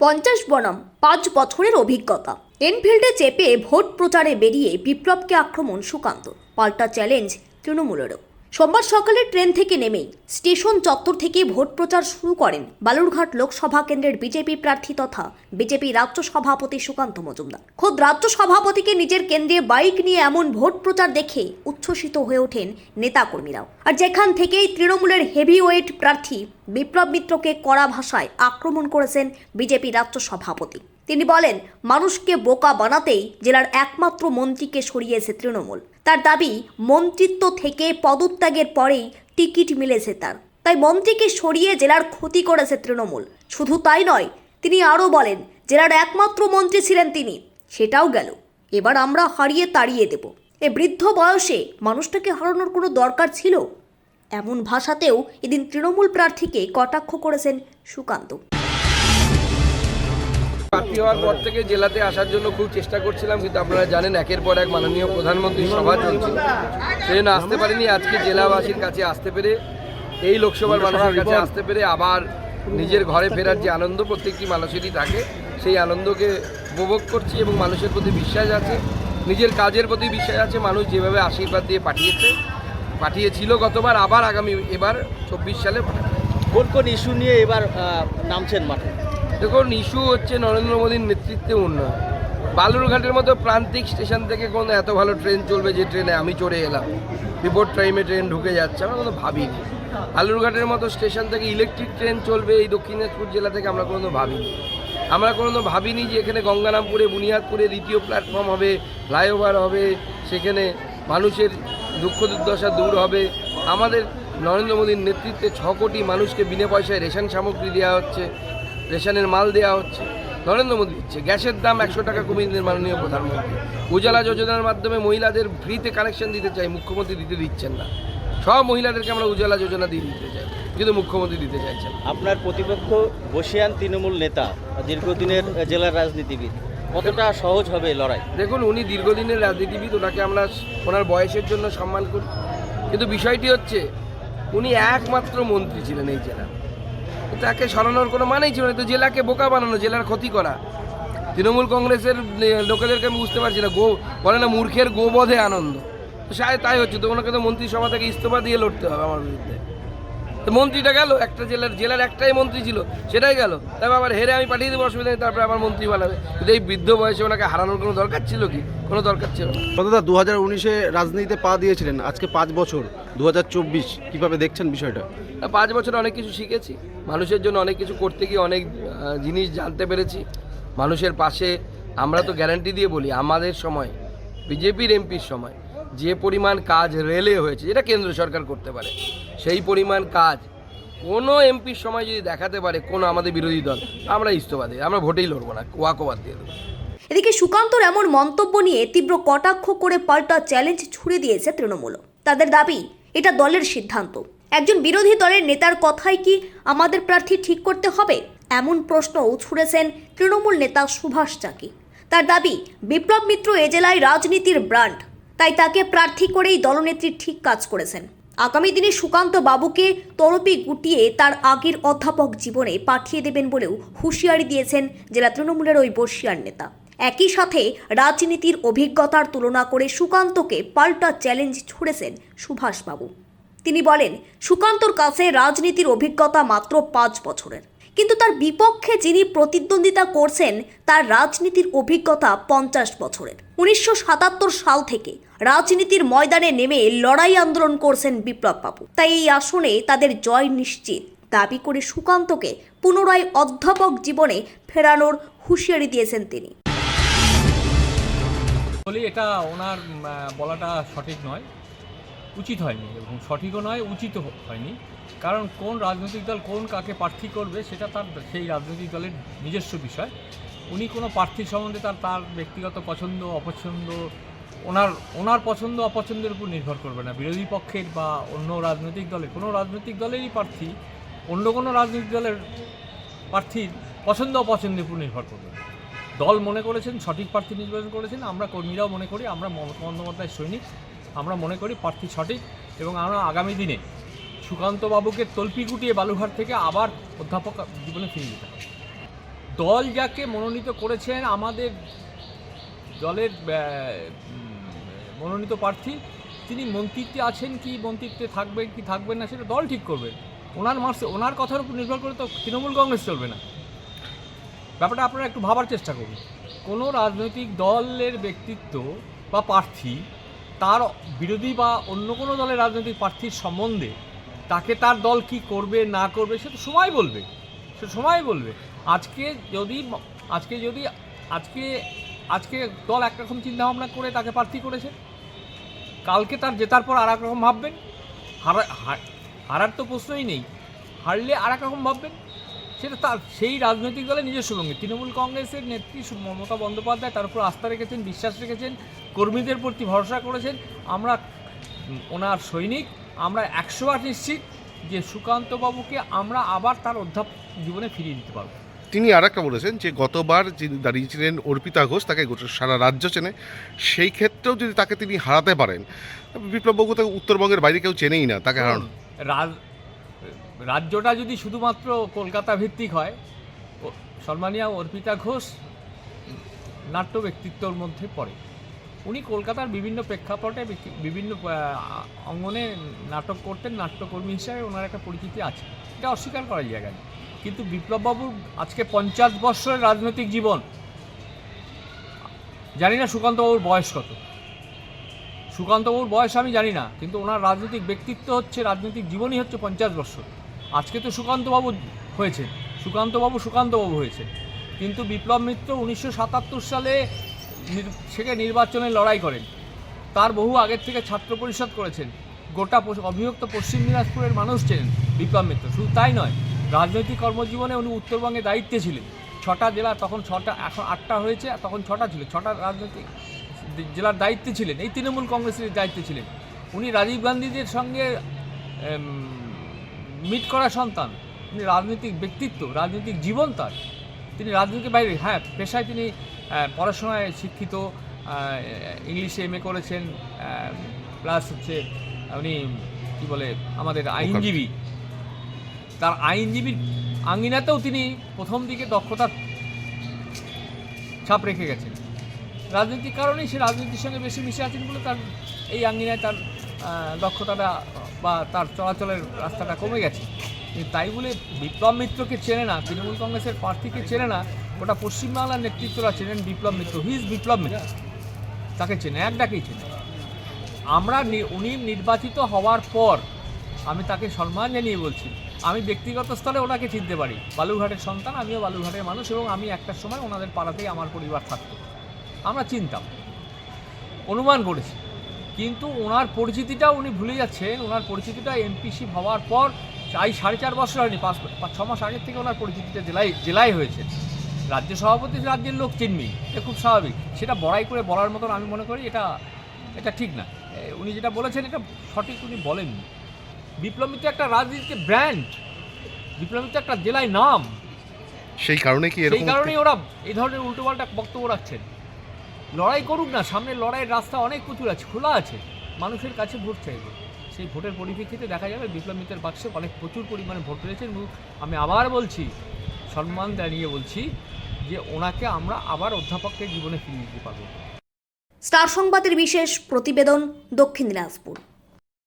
পঞ্চাশ বনাম, পাঁচ বছরের অভিজ্ঞতা। এনফিল্ডে চেপে ভোট প্রচারে বেরিয়ে বিপ্লবকে আক্রমণ সুকান্ত। পাল্টা চ্যালেঞ্জ তৃণমূলেরও। সোমবার সকালে ট্রেন থেকে নেমেই স্টেশন চত্বর থেকে ভোট প্রচার শুরু করেন বালুরঘাট লোকসভা কেন্দ্রের বিজেপি প্রার্থী তথা বিজেপি রাজ্য সভাপতি সুকান্ত মজুমদার। খোদ রাজ্য সভাপতিকে নিজের কেন্দ্রে বাইক নিয়ে এমন ভোট প্রচার দেখে উচ্ছ্বসিত হয়ে ওঠেন নেতাকর্মীরাও। আর যেখান থেকেই তৃণমূলের হেভিওয়েট প্রার্থী বিপ্লব মিত্রকে কড়া ভাষায় আক্রমণ করেছেন বিজেপি রাজ্য সভাপতি। তিনি বলেন, মানুষকে বোকা বানাতেই জেলার একমাত্র মন্ত্রীকে সরিয়েছে তৃণমূল। তার দাবি, মন্ত্রিত্ব থেকে পদত্যাগের পরেই টিকিট মিলেছে তার। তাই মন্ত্রীকে সরিয়ে জেলার ক্ষতি করেছে তৃণমূল। শুধু তাই নয়, তিনি আরও বলেন, জেলার একমাত্র মন্ত্রী ছিলেন তিনি। সেটাও গেল। এবার আমরা হারিয়ে তাড়িয়ে দেব। এ বৃদ্ধ বয়সে মানুষটাকে হারানোর কোনো দরকার ছিল? এমন ভাষাতেও এদিন তৃণমূল প্রার্থীকে কটাক্ষ করেছেন সুকান্ত। প্রার্থী হওয়ার পর থেকে জেলাতে আসার জন্য খুব চেষ্টা করছিলাম কিন্তু আপনারা জানেন একের পর এক মাননীয় প্রধানমন্ত্রীর সভা চলছিল। সেই জন্য আসতে পারিনি আজকে জেলাবাসীর কাছে আসতে পেরে এই লোকসভার মানুষের কাছে আসতে পেরে আবার নিজের ঘরে ফেরার যে আনন্দ প্রত্যেকটি মানুষেরই থাকে সেই আনন্দকে উপভোগ করছি এবং মানুষের প্রতি বিশ্বাস আছে নিজের কাজের প্রতি বিশ্বাস আছে মানুষ যেভাবে আশীর্বাদ দিয়ে পাঠিয়েছে পাঠিয়েছিল গতবার আবার আগামী এবার চব্বিশ সালে পাঠাবে। কোন কোন ইস্যু নিয়ে এবার নামছেন মাঠে? দেখুন ইস্যু হচ্ছে নরেন্দ্র মোদীর নেতৃত্বে উন্নয়ন। বালুরঘাটের মতো প্রান্তিক স্টেশন থেকে কোনো এত ভালো ট্রেন চলবে যে ট্রেনে আমি চড়ে এলাম। বিপদ টাইমে ট্রেন ঢুকে যাচ্ছে, আমরা কোনো ভাবিনি। বালুরঘাটের মতো স্টেশন থেকে ইলেকট্রিক ট্রেন চলবে এই দক্ষিণ দিনাজপুর জেলা থেকে আমরা কোনো ভাবিনি। আমরা কোনো ভাবিনি যে এখানে গঙ্গারামপুরে, বুনিয়াদপুরে দ্বিতীয় প্ল্যাটফর্ম হবে ফ্লাইওভার হবে, সেখানে মানুষের দুঃখ দুর্দশা দূর হবে। আমাদের নরেন্দ্র মোদীর নেতৃত্বে ছ কোটি মানুষকে বিনা পয়সায় রেশন সামগ্রী দেওয়া হচ্ছে। রেশনের মাল দেওয়া হচ্ছে। নরেন্দ্র মোদী দিচ্ছে। গ্যাসের দাম একশো টাকা কমিয়ে দিলেন মাননীয় প্রধানমন্ত্রী। উজালা যোজনার মাধ্যমে মহিলাদের ফ্রিতে কানেকশন দিতে চাই মুখ্যমন্ত্রী দিতে দিচ্ছেন না। সব মহিলাদেরকে আমরা উজালা যোজনা দিয়ে দিতে চাই কিন্তু মুখ্যমন্ত্রী দিতে চাইছেন আপনার প্রতিপক্ষ বসিয়ান তৃণমূল নেতা দীর্ঘদিনের জেলার রাজনীতিবিদ কতটা সহজ হবে লড়াই? দেখুন উনি দীর্ঘদিনের রাজনীতিবিদ ওনাকে আমরা ওনার বয়সের জন্য সম্মান করি। কিন্তু বিষয়টি হচ্ছে উনি একমাত্র মন্ত্রী ছিলেন এই জেলার। তাকে সরানোর কোনো মানেই ছিল না। তো জেলাকে বোকা বানানো, জেলার ক্ষতি করা। তৃণমূল কংগ্রেসের লোকেদেরকে আমি বুঝতে পারছি না। গো, বলে না মূর্খের গোবধে আনন্দ। তো শায়দ তাই হচ্ছে। তো ওনাকে তো মন্ত্রিসভা থেকে ইস্তফা দিয়ে লড়তে হবে আমার বিরুদ্ধে। তো মন্ত্রীটা গেল একটা জেলার জেলার একটাই মন্ত্রী ছিল সেটাই গেল। তারপর আবার হেরে আমি পাঠিয়ে দেবো অসুবিধা নেই তারপরে আমার মন্ত্রী বানাবে। কিন্তু এই বৃদ্ধ বয়সে ওনাকে হারানোর কোনো দরকার ছিল কি? কোনো দরকার ছিল না। দাদা দু হাজার উনিশে রাজনীতিতে পা দিয়েছিলেন আজকে পাঁচ বছর দু হাজার চব্বিশ কীভাবে দেখছেন বিষয়টা? পাঁচ বছরে অনেক কিছু শিখেছি মানুষের জন্য অনেক কিছু করতে গিয়ে অনেক জিনিস জানতে পেরেছি। মানুষের পাশে আমরা তো গ্যারান্টি দিয়ে বলি আমাদের সময় বিজেপির এমপির সময় যে পরিমাণ কাজ রেলে হয়েছে যেটা কেন্দ্র সরকার করতে পারে সেই পরিমাণ কাজ। কোনো এমপির সময় যদি দেখাতে পারে কোনো আমাদের বিরোধী দল, আমরা ইস্তফা দিই আমরা ভোটেই লড়বো না ওয়াকোবাদ দিয়ে দেবো। এদিকে সুকান্তর এমন মন্তব্য নিয়ে তীব্র কটাক্ষ করে পাল্টা চ্যালেঞ্জ ছুড়ে দিয়েছে তৃণমূল। তাদের দাবি, এটা দলের সিদ্ধান্ত। একজন বিরোধী দলের নেতার কথাই কি আমাদের প্রার্থী ঠিক করতে হবে? এমন প্রশ্নও ছুড়েছেন তৃণমূল নেতা সুভাষ চাকি। তার দাবি, বিপ্লব মিত্র এ জেলায় রাজনীতির ব্র্যান্ড তাই তাকে প্রার্থী করেই দলনেত্রী ঠিক কাজ করেছেন। আগামী দিনে সুকান্ত বাবুকে তরপি গুটিয়ে তার আগের অধ্যাপক জীবনে পাঠিয়ে দেবেন বলেও হুঁশিয়ারি দিয়েছেন জেলা তৃণমূলের ওই বর্ষিয়ার নেতা। একই সাথে রাজনীতির অভিজ্ঞতার তুলনা করে সুকান্তকে পাল্টা চ্যালেঞ্জ ছুড়েছেন সুভাষবাবু। তিনি বলেন, সুকান্তর কাছে রাজনীতির অভিজ্ঞতা মাত্র পাঁচ বছরের। কিন্তু তার বিপক্ষে যিনি প্রতিদ্বন্দ্বিতা করছেন, তার রাজনীতির অভিজ্ঞতা পঞ্চাশ বছরের। উনিশশো সাতাত্তর সাল থেকে রাজনীতির ময়দানে নেমে লড়াই আন্দোলন করছেন বিপ্লব বাবু। তাই এই আসনে তাদের জয় নিশ্চিত। দাবি করে সুকান্তকে পুনরায় অধ্যাপক জীবনে ফেরানোর হুঁশিয়ারি দিয়েছেন তিনি। এটা ওনার বলাটা সঠিক নয়। উচিত হয়নি এবং সঠিকও নয়, উচিত হয়নি। কারণ কোন রাজনৈতিক দল কোন কাকে প্রার্থী করবে সেটা তার সেই রাজনৈতিক দলের নিজস্ব বিষয়। উনি কোনো প্রার্থী সম্বন্ধে তার তার ব্যক্তিগত পছন্দ, অপছন্দ, ওনার ওনার পছন্দ, অপছন্দের উপর নির্ভর করবে না। বিরোধী পক্ষের বা অন্য রাজনৈতিক দলের, কোনো রাজনৈতিক দলেরই প্রার্থী, অন্য কোনো রাজনৈতিক দলের প্রার্থীর পছন্দ, অপছন্দের উপর নির্ভর করবে দল মনে করেছেন, সঠিক প্রার্থী নির্বাচন করেছেন, আমরা কর্মীরাও মনে করি, আমরা মমতা বন্দ্যোপাধ্যায়ের সৈনিক আমরা মনে করি প্রার্থী সঠিক এবং আমরা আগামী দিনে সুকান্তবাবুকে তল্পি গুটিয়ে বালুঘাট থেকে আবার অধ্যাপক জীবনে ফিরিয়ে দিতে হবে। দল যাকে মনোনীত করেছেন আমাদের দলের মনোনীত প্রার্থী, তিনি মন্ত্রিত্বে আছেন কি, মন্ত্রিত্বে থাকবেন কি থাকবেন না সেটা দল ঠিক করবে। ওনার মার্কস, ওনার কথার উপর নির্ভর করে তো তৃণমূল কংগ্রেস চলবে না। ব্যাপারটা আপনারা একটু ভাবার চেষ্টা করুন। কোনো রাজনৈতিক দলের ব্যক্তিত্ব বা প্রার্থী তার বিরোধী বা অন্য কোনো দলের রাজনৈতিক প্রার্থীর সম্বন্ধে তাকে তার দল কি করবে, না করবে, সে তো সময় বলবে। সে সময় বলবে। আজকে যদি আজকে যদি, আজকে আজকে দল একরকম চিন্তাভাবনা করে তাকে প্রার্থী করেছে। কালকে তার জেতার পর আর এক রকম ভাববেন। হারা হারার তো প্রশ্নই নেই। হারলে আর এক রকম ভাববেন। সেটা তার সেই রাজনৈতিক দলের নিজস্ব ভঙ্গি। তৃণমূল কংগ্রেসের নেত্রী মমতা বন্দ্যোপাধ্যায় তার উপর আস্থা রেখেছেন বিশ্বাস রেখেছেন কর্মীদের প্রতি ভরসা করেছেন। আমরা ওনার সৈনিক আমরা একশো বার নিশ্চিত যে সুকান্তবাবুকে আমরা আবার তার অধ্যাপ জীবনে ফিরিয়ে দিতে পারব। তিনি আর একটা বলেছেন যে গতবার যিনি দাঁড়িয়েছিলেন অর্পিতা ঘোষ তাকে গোটা সারা রাজ্য চেনে সেই ক্ষেত্রেও যদি তাকে তিনি হারাতে পারেন বিপ্লববাবু তো উত্তরবঙ্গের বাইরে কেউ চেনেই না তাকে হারানো। রাজ রাজ্যটা যদি শুধুমাত্র কলকাতা ভিত্তিক হয় সম্মানীয় অর্পিতা ঘোষ নাট্য ব্যক্তিত্বর মধ্যে পড়ে। উনি কলকাতার বিভিন্ন প্রেক্ষাপটে বিভিন্ন অঙ্গনে নাটক করতেন, নাট্যকর্মী হিসাবে ওনার একটা পরিচিতি আছে। এটা অস্বীকার করার জায়গা নেই। কিন্তু বিপ্লববাবুর আজকে পঞ্চাশ বৎসরের রাজনৈতিক জীবন, জানি না সুকান্তবাবুর বয়স কত। সুকান্তবাবুর বয়স আমি জানি না, কিন্তু ওনার রাজনৈতিক ব্যক্তিত্ব হচ্ছে, রাজনৈতিক জীবনই হচ্ছে পঞ্চাশ বছর আজকে তো সুকান্তবাবু হয়েছে সুকান্তবাবু সুকান্তবাবু হয়েছে কিন্তু বিপ্লব মিত্র উনিশশো সাতাত্তর সালে থেকে নির্বাচনে লড়াই করেন। তার বহু আগের থেকে ছাত্র পরিষদ করেছেন। গোটা অবিভক্ত পশ্চিম দিনাজপুরের মানুষ চেনেন বিপ্লব মিত্র। শুধু তাই নয়, রাজনৈতিক কর্মজীবনে উনি উত্তরবঙ্গে দায়িত্বে ছিলেন। ছটা জেলা তখন ছটা, এখন আটটা হয়েছে, তখন ছটা ছিল, ছটা রাজনৈতিক জেলার দায়িত্বে ছিলেন। এই তৃণমূল কংগ্রেসের দায়িত্বে ছিলেন। উনি রাজীব গান্ধীদের সঙ্গে মিট করা সন্তান তিনি রাজনৈতিক ব্যক্তিত্ব রাজনৈতিক জীবন তার। তিনি রাজনীতির বাইরে হ্যাঁ পেশায় তিনি পড়াশোনায় শিক্ষিত ইংলিশে এম এ করেছেন প্লাস হচ্ছে উনি কি বলে আমাদের আইনজীবী। তার আইনজীবীর আঙ্গিনাতেও তিনি প্রথম দিকে দক্ষতার ছাপ রেখে গেছেন। রাজনৈতিক কারণেই সে রাজনীতির সঙ্গে বেশি মিশে আছেন বলে তার এই আঙ্গিনায় তার দক্ষতাটা বা তার চলাচলের রাস্তাটা কমে গেছে। তাই বলে বিপ্লব মিত্রকে চেনে না, তৃণমূল কংগ্রেসের প্রার্থীকে চেনে না ওটা পশ্চিমবাংলার নেতৃত্বরা চেনেন বিপ্লব মিত্র। হিজ বিপ্লব মিত্র। তাকে চেনে, এক ডাকেই চেনে। আমরা উনি নির্বাচিত হওয়ার পর আমি তাকে সম্মান জানিয়ে বলছি। আমি ব্যক্তিগত স্তরে ওনাকে চিনতে পারি। বালুঘাটের সন্তান, আমিও বালুঘাটের মানুষ এবং আমি একটার সময় ওনাদের পাড়াতেই আমার পরিবার থাকতো। আমরা চিনতাম। অনুমান করেছি। কিন্তু ওনার পরিচিতিটা উনি ভুলে যাচ্ছেন। ওনার পরিচিতিটা এমপিসি হওয়ার পর চাই সাড়ে চার বছর হয়নি পাঁচ পাঁচ ছ মাস আগের থেকে ওনার পরিচিতিটা জেলায় জেলায় হয়েছে। রাজ্য সভাপতি রাজ্যের লোক চিনবেই এটা খুব স্বাভাবিক। সেটা বড়াই করে বলার মতন আমি মনে করি এটা এটা ঠিক না। উনি যেটা বলেছেন এটা সঠিক উনি বলেননি। বিপ্লব মিত্র একটা রাজনীতিতে ব্র্যান্ড বিপ্লব মিত্র একটা জেলায় নাম। সেই কারণে কি সেই কারণেই ওরা এই ধরনের উল্টোপাল্টা বক্তব্য রাখছেন। লড়াই করুক না সামনে লড়াইয়ের রাস্তা অনেক প্রচুর আছে, খোলা আছে। মানুষের কাছে ভোট চাইবে। সেই ভোটের পরিপ্রেক্ষিতে দেখা যাবে বিপ্লব মিত্রের বাক্সে অনেক প্রচুর পরিমাণে ভোট রয়েছে। এবং আমি আবার বলছি, সম্মান জানিয়ে বলছি যে ওনাকে আমরা আবার অধ্যাপককে জীবনে ফিরিয়ে দিতে পারব। স্টার সংবাদের বিশেষ প্রতিবেদন দক্ষিণ দিনাজপুর।